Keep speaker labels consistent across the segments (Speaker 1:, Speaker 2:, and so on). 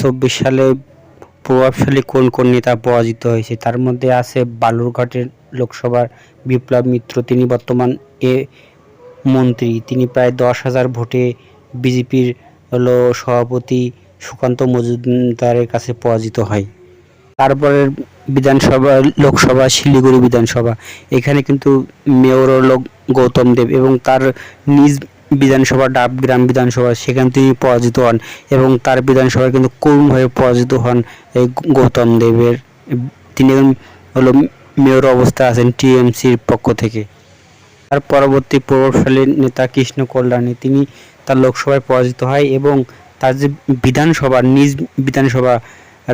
Speaker 1: চব্বিশ সালে প্রভাবশালী কোন কোন নেতা পরাজিত হয়েছে? তার মধ্যে আছে বালুরঘাটের লোকসভার বিপ্লব মিত্র, তিনি বর্তমান এ মন্ত্রী। তিনি প্রায় দশ হাজার ভোটে বিজেপির হলো সভাপতি সুকান্ত মজুমদারের কাছে পরাজিত হয়। তারপরে বিধানসভা, লোকসভা, শিলিগুড়ি বিধানসভা। এখানে কিন্তু মেয়র হলো গৌতম দেব এবং তার নিজ বিধানসভা ডাবগ্রাম বিধানসভা সেখান তিনি পরাজিত হন এবং তার বিধানসভায় কিন্তু করুণভাবে পরাজিত হন এই গৌতম দেবের। তিনি হলো মেয়র অবস্থায় আছেন টিএমসির পক্ষ থেকে। তার পরবর্তী প্রভাবশালী নেতা কৃষ্ণ কল্যাণী, তিনি তার লোকসভায় পরাজিত হয় এবং তার যে বিধানসভা, নিজ বিধানসভা,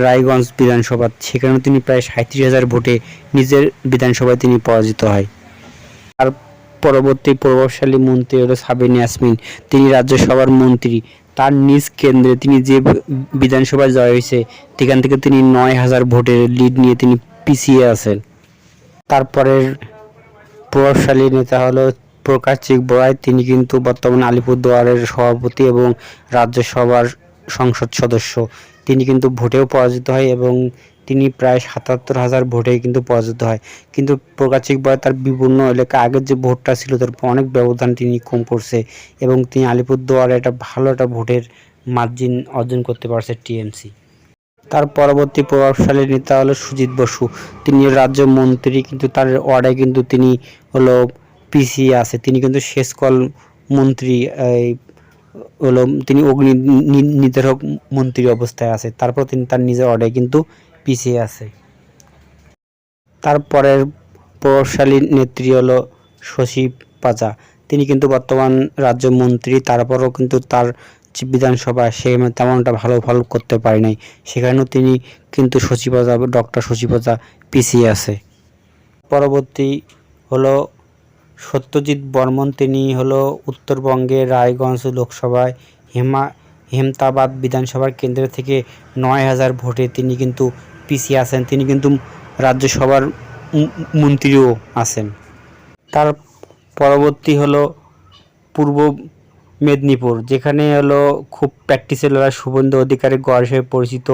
Speaker 1: রায়গঞ্জ বিধানসভা, সেখানেও তিনি প্রায় সাঁত্রিশ হাজার ভোটে নিজের বিধানসভায় তিনি পরাজিত হয়। আর পরবর্তী প্রভাবশালী মন্ত্রী হলো সাবিন ইয়াসমিন। তিনি রাজ্যসভার মন্ত্রী। তার নিজ কেন্দ্রে তিনি যে বিধানসভায় জয় হয়েছে, সেখান থেকে তিনি নয় হাজার ভোটের লিড নিয়ে তিনি পিছিয়ে আছেন। তারপরের প্রভাবশালী নেতা হলো প্রকাশ চিক বড়াই তিনি কিন্তু বর্তমানে আলিপুরদুয়ারের সভাপতি এবং রাজ্যসভার সংসদ সদস্য। তিনি কিন্তু ভোটেও পরাজিত হয় এবং তিনি প্রায় সাতাত্তর হাজার ভোটে কিন্তু পরাজিত হয়। কিন্তু প্রকাশিক বয় তার বিভিন্ন এলাকা আগের যে ভোটটা ছিল তার অনেক ব্যবধান তিনি কম করছে এবং তিনি আলিপুরদুয়ারে একটা ভালো একটা ভোটের মার্জিন অর্জন করতে পারছে টিএমসি। তার পরবর্তী প্রভাবশালী নেতা হলো সুজিত বসু। তিনি রাজ্য মন্ত্রী, কিন্তু তার ওয়ার্ডে কিন্তু তিনি হলো পিছিয়ে আছে। তিনি কিন্তু শেষ কল মন্ত্রী হলো তিনি অগ্নি নির্ধারক মন্ত্রী অবস্থায় আছে। তারপর তিনি তার নিজের ওয়ার্ডে কিন্তু পিছিয়ে আছে। তারপরের প্রভাবশালী নেত্রী হলো শশী পাজা। তিনি কিন্তু বর্তমান রাজ্যমন্ত্রী, তারপরও কিন্তু তার বিধানসভা সে তেমনটা ভালো ফল করতে পারে নাই। সেখানেও তিনি কিন্তু পাজা ডক্টর পাজা পিছিয়ে আছে। পরবর্তী হলো সত্যজিৎ বর্মন। তিনি হলো উত্তরবঙ্গের রায়গঞ্জ লোকসভায় হেমা হেমতাবাদ বিধানসভার কেন্দ্র থেকে নয় হাজার ভোটে তিনি কিন্তু পিছিয়ে আছেন, তিনি কিন্তু রাজ্যসভার মন্ত্রীও আছেন। তার পরবর্তী হলো পূর্ব মেদিনীপুর, যেখানে হলো খুব প্র্যাকটিসের লড়াই, শুভেন্দু অধিকারী গড় হিসেবে পরিচিত।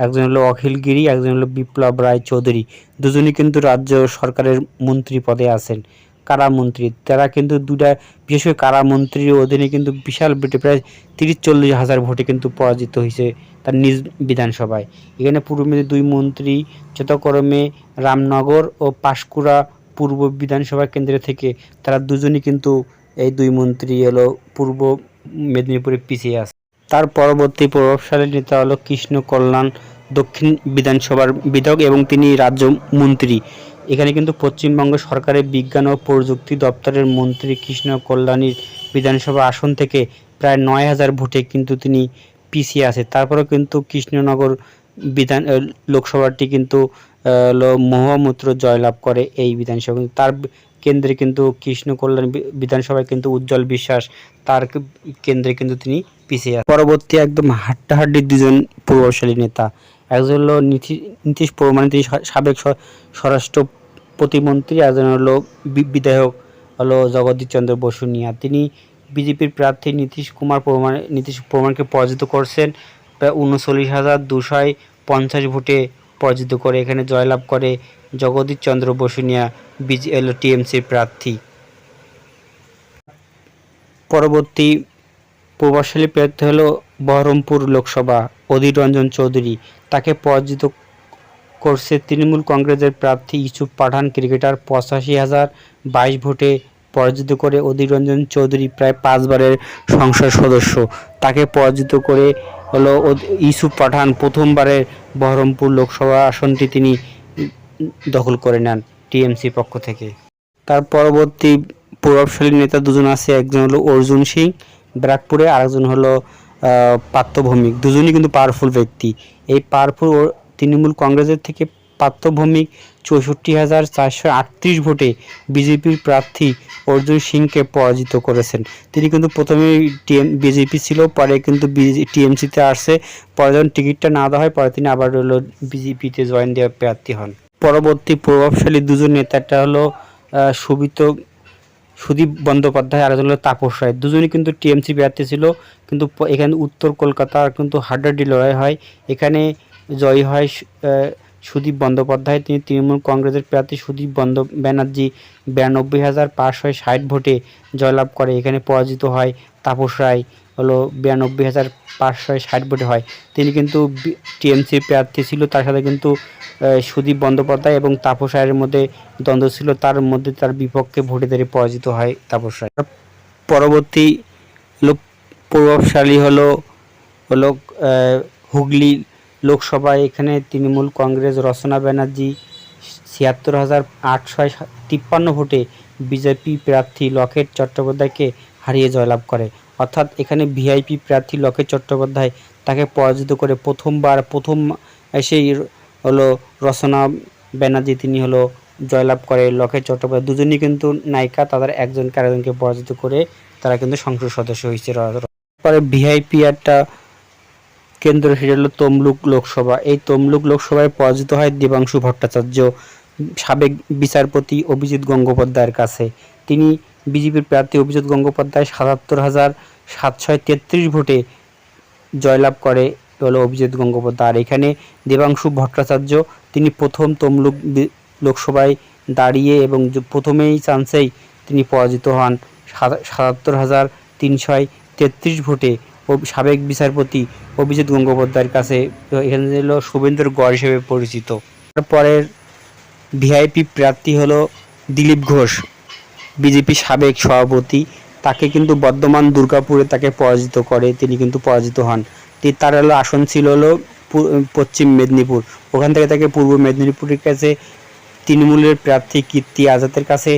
Speaker 1: একজন হলো অখিল গিরি, একজন হলো বিপ্লব রায় চৌধুরী। দুজনই কিন্তু রাজ্য সরকারের মন্ত্রী পদে আছেন কারামন্ত্রী তারা কিন্তু দুটা বিশেষ করে কারামন্ত্রীর অধীনে কিন্তু বিশাল ভোটে প্রায় তিরিশ চল্লিশ হাজার ভোটে কিন্তু পরাজিত হয়েছে। তার নিজ বিধানসভায়। এখানে পূর্ব দুই মন্ত্রী যথাক্রমে রামনগর ও পাঁশকুড়া পূর্ব বিধানসভা কেন্দ্র থেকে তারা দুজনই কিন্তু এই দুই মন্ত্রী হলো পূর্ব মেদিনীপুরে পিছিয়ে আছে। তার পরবর্তী প্রভাবশালী নেতা হলো কৃষ্ণ কল্যাণ দক্ষিণ বিধানসভার বিধায়ক এবং তিনি রাজ্য মন্ত্রী। এখানে কিন্তু পশ্চিমবঙ্গ সরকারের বিজ্ঞান ও প্রযুক্তি দপ্তরের মন্ত্রী কৃষ্ণ কল্যাণীর বিধানসভা আসন থেকে প্রায় নয় হাজার ভোটে কিন্তু তিনি পিছিয়ে আছে। তারপরেও কিন্তু কৃষ্ণনগর বিধান লোকসভাটি কিন্তু মহামূত্র জয়লাভ করে এই বিধানসভা। তার কেন্দ্রে কিন্তু কৃষ্ণ কল্যাণ বিধানসভায় কিন্তু উজ্জ্বল বিশ্বাস, তার কেন্দ্রে কিন্তু তিনি পিছিয়ে আছে পরবর্তী একদম হাড্ডাহাড্ডি দুজন প্রভাবশালী নেতা। একজন হলো নীতি- নীতিশ মানে তিনি সাবেক স্বরাষ্ট্র প্রতিমন্ত্রী একজন হলো বিধায়ক হলো জগদীশ চন্দ্র বসুনিয়া তিনি বিজেপির প্রার্থী নীতিশ কুমার প্রমাণ নীতিশ প্রমাণকে পরাজিত করছেন। প্রায় উনচল্লিশ হাজার দুশয় পঞ্চাশ ভোটে পরাজিত করে এখানে জয়লাভ করে জগদীশ চন্দ্র বসুনিয়া বিজে হলো টিএমসির প্রার্থী। পরবর্তী প্রভাবশালী প্রার্থী হল বহরমপুর লোকসভা অধীর রঞ্জন চৌধুরী। তাকে পরাজিত করছে তৃণমূল কংগ্রেসের প্রার্থী ইউসুফ পাঠান, ক্রিকেটার, পঁচাশি হাজার বাইশ ভোটে পরাজিত করে অধীর রঞ্জন চৌধুরী প্রায় পাঁচবারের সংসদ সদস্য। তাকে পরাজিত করে হলো ইউসুফ পাঠান প্রথমবারের বহরমপুর লোকসভা আসনটি তিনি দখল করে নেন টিএমসি পক্ষ থেকে। তার পরবর্তী প্রভাবশালী নেতা দুজন আছে, একজন হলো অর্জুন সিং, ব্যারাকপুরে আরেকজন হলো পার্থ ভৌমিক দুজনই কিন্তু পাওয়ারফুল ব্যক্তি। এই পাওয়ারফুল তৃণমূল কংগ্রেসের থেকে পার্থ ভৌমিক চৌষট্টি হাজার চারশো আটত্রিশ ভোটে বিজেপির প্রার্থী অর্জুন সিংকে পরাজিত করেছেন। তিনি কিন্তু প্রথমে টিএম, বিজেপি ছিল, পরে কিন্তু টিএমসিতে আসছে। পরে যখন টিকিটটা না দেওয়া হয়, পরে তিনি আবার হলো বিজেপিতে জয়েন দেওয়ার প্রার্থী হন। পরবর্তী প্রভাবশালী দুজন নেতাটা হলো সুবিত, সুদীপ বন্দ্যোপাধ্যায় আর হলো তাপস রায়। দুজনই কিন্তু টিএমসি প্রার্থী ছিল, কিন্তু এখানে উত্তর কলকাতার কিন্তু হাড্ডাড্ডি লড়াই হয়। এখানে জয়ী হয় সুদীপ বন্দ্যোপাধ্যায়, তিনি তৃণমূল কংগ্রেসের প্রার্থী সুদীপ বন্দ ব্যানার্জি, বিরানব্বই হাজার পাঁচশো ষাট ভোটে জয়লাভ করে। এখানে পরাজিত হয় তাপস রায়, হলো বিরানব্বই হাজার পাঁচশো ষাট ভোটে হয়। তিনি কিন্তু টিএমসির প্রার্থী ছিল, তার সাথে কিন্তু সুদীপ বন্দ্যোপাধ্যায় এবং তাপস রায়ের মধ্যে দ্বন্দ্ব ছিল। তার মধ্যে তার বিপক্ষে ভোটে দাঁড়িয়ে পরাজিত হয় তাপস রায়। পরবর্তী হলো প্রভাবশালী হলো হলো হুগলি লোকসভায় এখানে তৃণমূল কংগ্রেস, রচনা ব্যানার্জি, ছিয়াত্তর হাজার আটশো তিপ্পান্ন ভোটে বিজেপি প্রার্থী লকেট চট্টোপাধ্যায়কে হারিয়ে জয়লাভ করে। অর্থাৎ এখানে ভিআইপি প্রার্থী লকেট চট্টোপাধ্যায় তাকে পরাজিত করে প্রথমবার প্রথম এসেই হলো রচনা ব্যানার্জি তিনি হলো জয়লাভ করে লকেট চট্টোপাধ্যায়। দুজনই কিন্তু নায়িকা, তাদের একজনকে আরেকজনকে পরাজিত করে তারা কিন্তু সংসদ সদস্য হয়েছে। পরে ভিআইপি একটা কেন্দ্র সেটা হলো তমলুক লোকসভা। এই তমলুক লোকসভায় পরাজিত হয় দেবাংশু ভট্টাচার্য, সাবেক বিচারপতি অভিজিৎ গঙ্গোপাধ্যায়ের কাছে। তিনি বিজেপির প্রার্থী অভিজিৎ গঙ্গোপাধ্যায় সাতাত্তর হাজার সাতশো তেত্রিশ ভোটে জয়লাভ করে হলো অভিজিৎ গঙ্গোপাধ্যায়। আর এখানে দেবাংশু ভট্টাচার্য, তিনি প্রথম তমলুক লোকসভায় দাঁড়িয়ে এবং প্রথমেই চান্সেই তিনি পরাজিত হন। সাত- সাতাত্তর হাজার তিনশো তেত্রিশ ভোটে। সাবেক বিচারপতি অভিজিৎ গঙ্গোপাধ্যায়ের কাছে, এখানে হলো শুভেন্দুর গড় হিসেবে পরিচিত। তারপরের ভিআইপি প্রার্থী হলো দিলীপ ঘোষ, বিজেপি সাবেক সভাপতি। তাকে কিন্তু বর্ধমান দুর্গাপুরে তাকে পরাজিত করে, তিনি কিন্তু পরাজিত হন। তার হলো আসন ছিল হলো পশ্চিম মেদিনীপুর। ওখান থেকে তাকে পূর্ব মেদিনীপুরের কাছে তৃণমূলের প্রার্থী কীর্তি আজাদের কাছে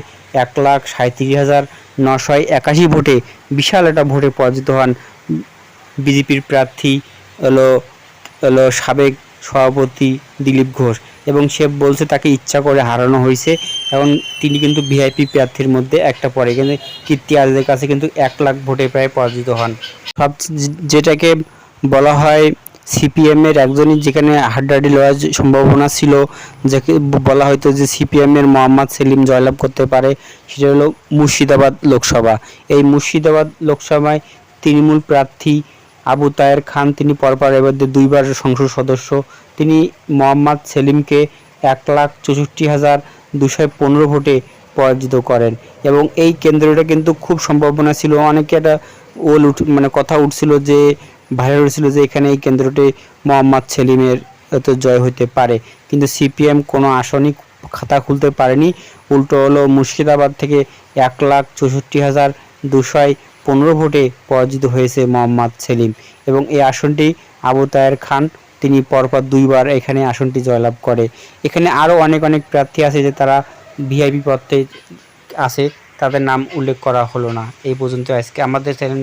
Speaker 1: এক লাখ সাঁত্রিশ হাজার নশো একাশি ভোটে বিশাল একটা ভোটে পরাজিত হন। বিজেপির প্রার্থী হলো হলো সাবেক সভাপতি দিলীপ ঘোষ। এবং সে বলছে তাকে ইচ্ছা করে হারানো হয়েছে। এবং তিনি কিন্তু ভিআইপি প্রার্থীর মধ্যে একটা পড়ে। কিন্তু কীর্তি আজাদের কাছে কিন্তু এক লাখ ভোটে প্রায় পরাজিত হন। সব যেটাকে বলা হয় সিপিএম এর একজনই, যেখানে হাড্ডাহাড্ডি লড়ার সম্ভাবনা ছিল, যাকে বলা হয়তো যে সিপিএম এর মোহাম্মদ সেলিম জয়লাভ করতে পারে, সেটা হলো মুর্শিদাবাদ লোকসভা। এই মুর্শিদাবাদ লোকসভায় তৃণমূল প্রার্থী আবু তায়ের খান, তিনি পরপর এবার দুইবার সংসদ সদস্য। তিনি মোহাম্মদ সেলিমকে এক লাখ চৌষট্টি হাজার দুশো পনেরো ভোটে পরাজিত করেন এবং এই কেন্দ্রটা কিন্তু খুব সম্ভাবনা ছিল। অনেকে একটা ওল উঠ মানে কথা উঠছিল যে ভাইরাল হয়েছিল যে, এখানে এই কেন্দ্রটি মোহাম্মদ সেলিমের হয়তো জয় হতে পারে। কিন্তু সিপিএম কোনো আসনই খাতা খুলতে পারেনি। উল্টো হলো মুর্শিদাবাদ থেকে এক লাখ চৌষট্টি হাজার দুশোয় পনেরো ভোটে পরাজিত হয়েছে মোহাম্মদ সেলিম এবং এই আসনটি আবু তায়ের খান, তিনি পরপর দুইবার এখানে আসনটি জয়লাভ করে। এখানে আরও অনেক অনেক প্রার্থী আছে যে তারা ভিআইপি পথে আছে, তাদের নাম উল্লেখ করা হলো না। এই পর্যন্ত আজকে আমাদের চ্যানেল